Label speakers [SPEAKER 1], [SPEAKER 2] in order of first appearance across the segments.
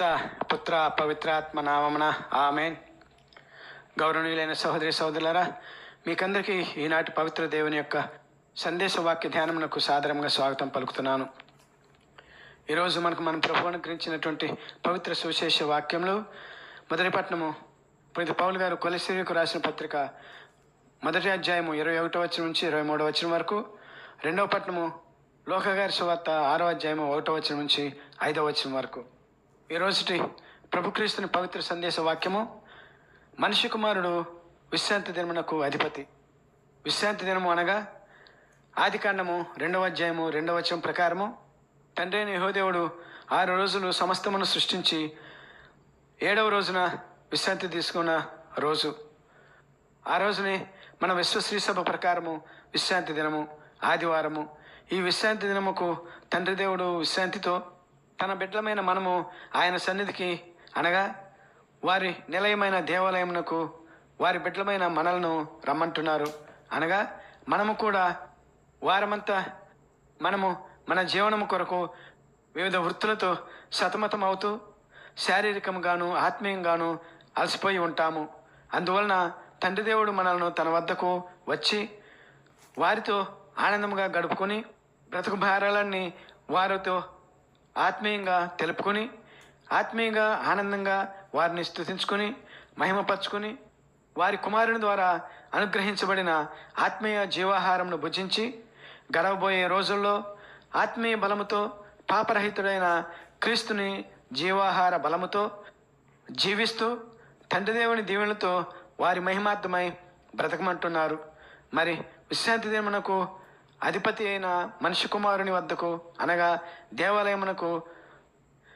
[SPEAKER 1] పరిశుద్ధ పుత్ర పవిత్రాత్మ నామమున ఆమెన్. గౌరవనీయులైన సహోదరి సహోదరులరా మీకందరికీ ఈనాటి పవిత్ర దేవుని యొక్క సందేశ వాక్య ధ్యానమునకు సాదరంగా స్వాగతం పలుకుతున్నాను. ఈరోజు మనకు మన ప్రభు అనుగ్రహించినటువంటి పవిత్ర సువిశేష వాక్యంలో మొదటి పట్టణము పునిత పౌలు గారు కొలసిరికి రాసిన పత్రిక మొదటి అధ్యాయము ఇరవై ఒకటో వచ్చిన నుంచి ఇరవై మూడో వచ్చిన వరకు రెండవ పట్టణము లోకగారి సువార్త ఆరో అధ్యాయము ఒకటో వచ్చిన నుంచి ఐదవ వచ్చిన వరకు. ఈ రోజుటి ప్రభుక్రీస్తుని పవిత్ర సందేశ వాక్యము మనిషి కుమారుడు విశ్రాంతి దినమునకు అధిపతి. విశ్రాంతి దినము అనగా ఆది కాండము రెండవ అధ్యాయము రెండవ వచనం ప్రకారము తండ్రి అయిన యహోదేవుడు ఆరు రోజులు సమస్తమును సృష్టించి ఏడవ రోజున విశ్రాంతి తీసుకున్న రోజు. ఆ రోజుని మన విశ్వశ్రీ సభ ప్రకారము విశ్రాంతి దినము ఆదివారము. ఈ విశ్రాంతి దినముకు తండ్రి దేవుడు విశ్రాంతితో తన బిడ్డలమైన మనము ఆయన సన్నిధికి అనగా వారి నిలయమైన దేవాలయమునకు వారి బిడ్డలమైన మనలను రమ్మంటున్నారు. అనగా మనము కూడా వారమంతా మనము మన జీవనము కొరకు వివిధ వృత్తులతో సతమతం అవుతూ శారీరకంగాను ఆత్మీయంగాను అలసిపోయి ఉంటాము. అందువలన తండ్రి దేవుడు మనల్ని తన వద్దకు వచ్చి వారితో ఆనందంగా గడుపుకొని బ్రతుకు భారాలన్నీ వారితో ఆత్మీయంగా తెలుపుకొని ఆత్మీయంగా ఆనందంగా వారిని స్తుతించుకొని మహిమపరచుకొని వారి కుమారుని ద్వారా అనుగ్రహించబడిన ఆత్మీయ జీవాహారంను భుజించి గడవబోయే రోజుల్లో ఆత్మీయ బలముతో పాపరహితుడైన క్రీస్తుని జీవాహార బలముతో జీవిస్తూ తండ్రిదేవుని దీవెనలతో వారి మహిమార్థమై బ్రతకమంటున్నారు. మరి విశ్రాంతి దేవునకు అధిపతి అయిన మనిషి కుమారుని వద్దకు అనగా దేవాలయమునకు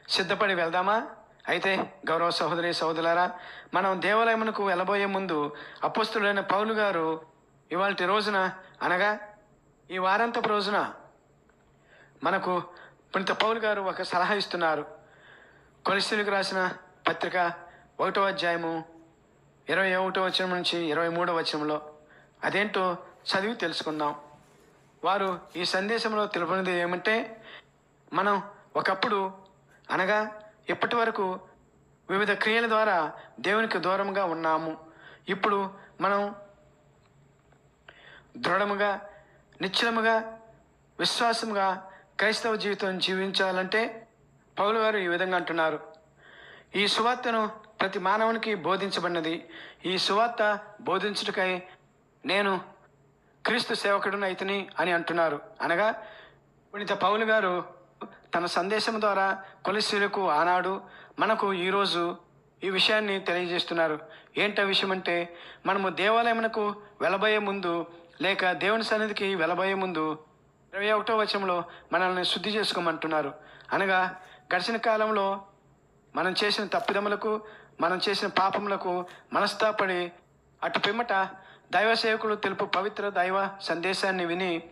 [SPEAKER 1] సిద్ధపడి వెళ్దామా? అయితే గౌరవ సహోదరి సహోదరులారా మనం దేవాలయమునకు వెళ్ళబోయే ముందు అపస్తుడైన పౌలు గారు ఇవాళ రోజున అనగా ఈ వారాంతపు రోజున మనకు పునిత పౌలు గారు ఒక సలహా ఇస్తున్నారు. కొలిస్తులకు రాసిన పత్రిక ఒకటో అధ్యాయము ఇరవై ఒకటో వచనం నుంచి ఇరవై మూడో వచనంలో అదేంటో చదివి తెలుసుకుందాం. వారు ఈ సందేశంలో తెలుపునది ఏమంటే మనం ఒకప్పుడు అనగా ఇప్పటి వరకు వివిధ క్రియల ద్వారా దేవునికి దూరంగా ఉన్నాము. ఇప్పుడు మనం దృఢముగా నిశ్చలముగా విశ్వాసముగా క్రైస్తవ జీవితం జీవించాలంటే పౌలు గారు ఈ విధంగా అంటున్నారు. ఈ సువార్తను ప్రతి మానవునికి బోధించబడినది. ఈ సువార్త బోధించుటకై నేను క్రీస్తు సేవకుడును అయితని అని అంటున్నారు. అనగా పుణిత పౌలు గారు తన సందేశం ద్వారా కొలసీలకు ఆనాడు మనకు ఈరోజు ఈ విషయాన్ని తెలియజేస్తున్నారు. ఏంట విషయం అంటే మనము దేవాలయమునకు వెళ్ళబోయే ముందు లేక దేవుని సన్నిధికి వెళ్ళబోయే ముందు ఇరవై ఒకటో వచనంలో మనల్ని శుద్ధి చేసుకోమంటున్నారు. అనగా గడిచిన కాలంలో మనం చేసిన తప్పిదములకు మనం చేసిన పాపములకు మనస్తాపడి అటు పిమ్మట దైవ సేవకులు తెలుపు పవిత్ర దైవ సందేశాన్ని విని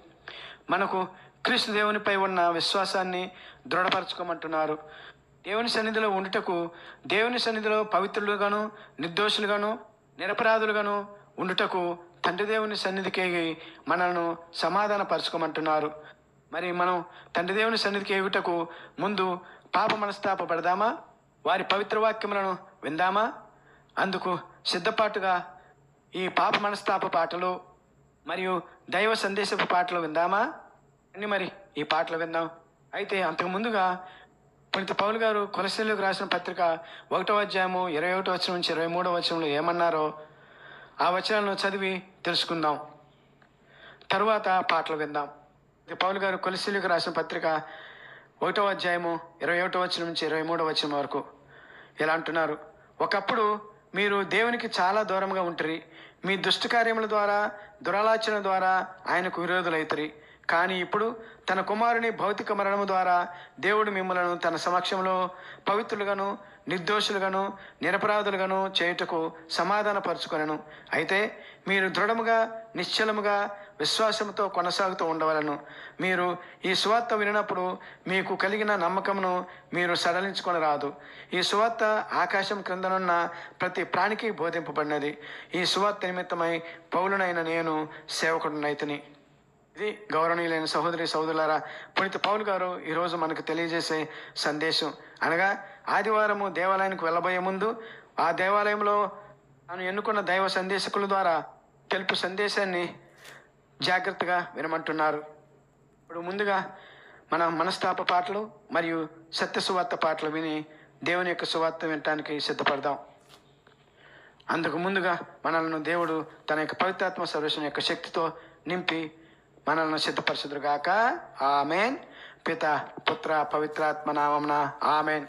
[SPEAKER 1] మనకు క్రీస్తు దేవునిపై ఉన్న విశ్వాసాన్ని దృఢపరచుకోమంటున్నారు. దేవుని సన్నిధిలో ఉండుటకు దేవుని సన్నిధిలో పవిత్రులుగాను నిర్దోషులుగాను నిరపరాధులుగాను ఉండుటకు తండ్రి దేవుని సన్నిధికి మనల్ని సమాధానపరచుకోమంటున్నారు. మరి మనం తండ్రి దేవుని సన్నిధికి ఎగుటకు ముందు పాప మనస్తాప పడదామా? వారి పవిత్ర వాక్యములను విందామా? అందుకు సిద్ధపాటుగా ఈ పాప మనస్తాప పాటలు మరియు దైవ సందేశపు పాటలు విందామా? అని మరి ఈ పాటలు విందాం. అయితే అంతకు ముందుగా పండిత పౌల్ గారు కొలసీలకు రాసిన పత్రిక ఒకటో అధ్యాయము ఇరవై ఒకటో వచ్చిన నుంచి ఇరవై మూడో వచనంలో ఏమన్నారో ఆ వచనాలను చదివి తెలుసుకుందాం. తరువాత పాటలు విందాం. ఇది పౌలు గారు కొలసీలకు రాసిన పత్రిక ఒకటో అధ్యాయము ఇరవై ఒకటో వచ్చిన నుంచి ఇరవై మూడో వచనం వరకు ఇలా అంటున్నారు. ఒకప్పుడు మీరు దేవునికి చాలా దూరంగా ఉంటరి. మీ దుష్ట కార్యముల ద్వారా దురాలోచన ద్వారా ఆయనకు విరోధులైతరి. కానీ ఇప్పుడు తన కుమారుని భౌతిక మరణము ద్వారా దేవుడు మిమ్మలను తన సమక్షంలో పవిత్రులుగాను నిర్దోషులుగాను నిరపరాధులుగాను చేయుటకు సమాధానపరుచుకొనను. అయితే మీరు దృఢముగా నిశ్చలముగా విశ్వాసంతో కొనసాగుతూ ఉండవలను. మీరు ఈ సువార్త వినినప్పుడు మీకు కలిగిన నమ్మకమును మీరు సడలించుకొని రాదు. ఈ సువార్త ఆకాశం క్రిందనున్న ప్రతి ప్రాణికి బోధింపబడినది. ఈ సువార్త నిమిత్తమై పౌలునైన నేను సేవకుడునైతిని ఇది గౌరవనీయులైన సహోదరి సహోదరులారా పుణిత పౌలు గారు ఈరోజు మనకు తెలియజేసే సందేశం. అనగా ఆదివారము దేవాలయానికి వెళ్ళబోయే ముందు ఆ దేవాలయంలో తాను ఎన్నుకున్న దైవ సందేశకుల ద్వారా తెలుపు సందేశాన్ని జాగ్రత్తగా వినమంటున్నారు. ఇప్పుడు ముందుగా మన మనస్తాప పాటలు మరియు సత్య సువార్త పాటలు విని దేవుని యొక్క సువార్త వినటానికి సిద్ధపడదాం. అందుకు ముందుగా మనల్ని దేవుడు తన యొక్క పవిత్రాత్మ సర్వేశ్వరం యొక్క శక్తితో నింపి మనల్ని సిద్ధపరచుదురుగాక. ఆమెన్. పిత పుత్ర పవిత్రాత్మ నామమున ఆమెన్.